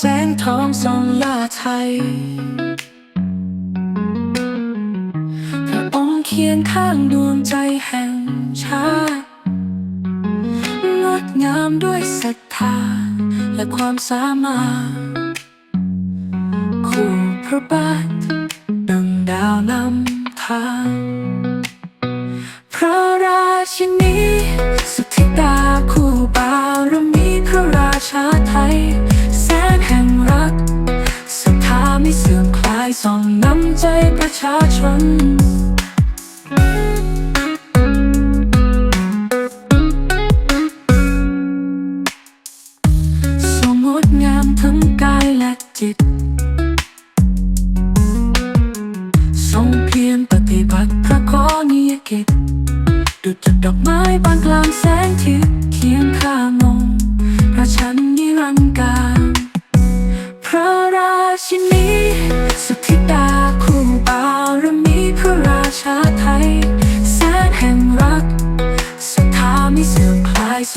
แสงทองทรงลาไทยพระองค์เคียงข้างดวงใจแห่งชาติงดงามด้วยศรัทธาและความสามารถคู่พระบาทดังดาวนำทางพระราชินีสุทธิดาคู่บารมีพระราชาไทย น้ำใจประชาชนทรงงดงามทั้งกายและจิต ทรงเพียรปฏิบัติพระกรณียกิจดุจดอกไม้บานกลางแสงทิศเคียงข้าง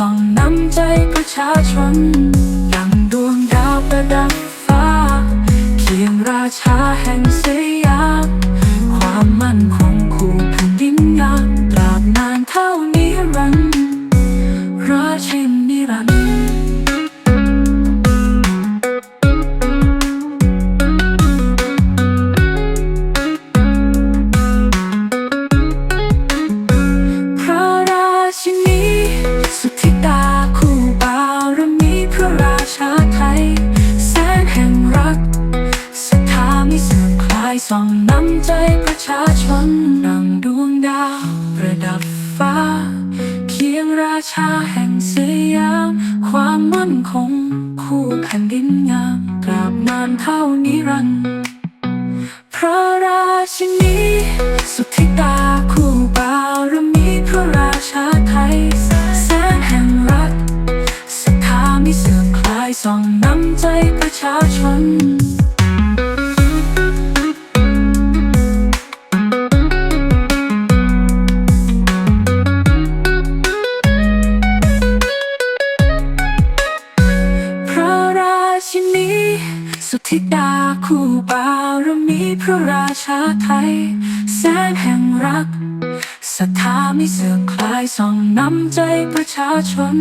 ส่องน้ำใจประชาชนดังดวงดาวประดับ องนำใจประชาชนดังดวงดาว ประดับฟ้า เคียงราชาแห่งสยาม ความมั่นคง คู่แผ่นดินงามตราบนานเท่านิรันดร์พระราชินี สุทธิดาคู่บารมีพระราชาไทย แสงแห่งรักศรัทธาไม่เสื่อมคลายส่องนำใจประชาชน ธิดาคู่บารมีพระราชาไทย แสงแห่งรักศรัทธาไม่เสื่อมคลายส่องนำใจประชาชน